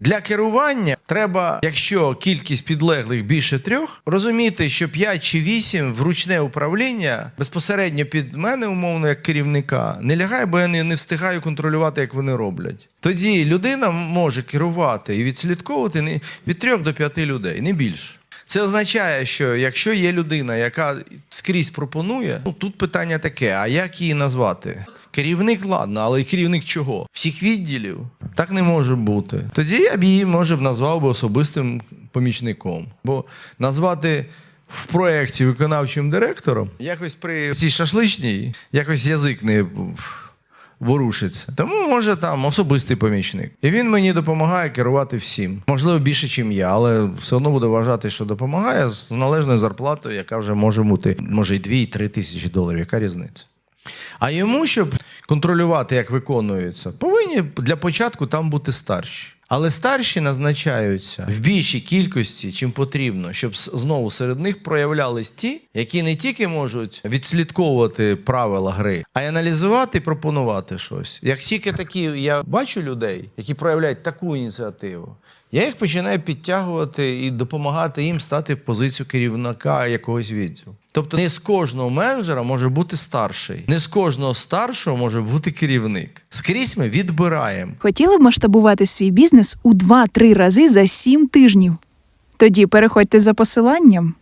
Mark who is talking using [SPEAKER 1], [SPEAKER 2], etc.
[SPEAKER 1] Для керування треба, якщо кількість підлеглих більше трьох, розуміти, що 5 чи 8 в ручне управління безпосередньо під мене, умовно, як керівника, не лягає, бо я не, встигаю контролювати, як вони роблять. Тоді людина може керувати і відслідковувати не- від 3 до 5 людей, не більше. Це означає, що якщо є людина, яка скрізь пропонує, ну тут питання таке: а як її назвати? Керівник, ладно, але керівник чого? Всіх відділів? Так не може бути. Тоді я б її, може б, назвав би особистим помічником. Бо назвати в проєкті виконавчим директором якось при цій шашличній якось язик не ворушиться. Тому може там особистий помічник. І він мені допомагає керувати всім. Можливо, більше, ніж я, але все одно буду вважати, що допомагає з належною зарплатою, яка вже може бути, може, і 2-3 тисячі доларів. Яка різниця? А йому, щоб контролювати, як виконуються, повинні для початку там бути старші. Але старші назначаються в більшій кількості, чим потрібно, щоб знову серед них проявлялись ті, які не тільки можуть відслідковувати правила гри, а й аналізувати пропонувати щось. Як тільки такі я бачу людей, які проявляють таку ініціативу, я їх починаю підтягувати і допомагати їм стати в позицію керівника якогось відділу. Тобто не з кожного менеджера може бути старший, не з кожного старшого може бути керівник. Скрізь ми відбираємо.
[SPEAKER 2] Хотіли б масштабувати свій бізнес у 2-3 рази за 7 тижнів? Тоді переходьте за посиланням.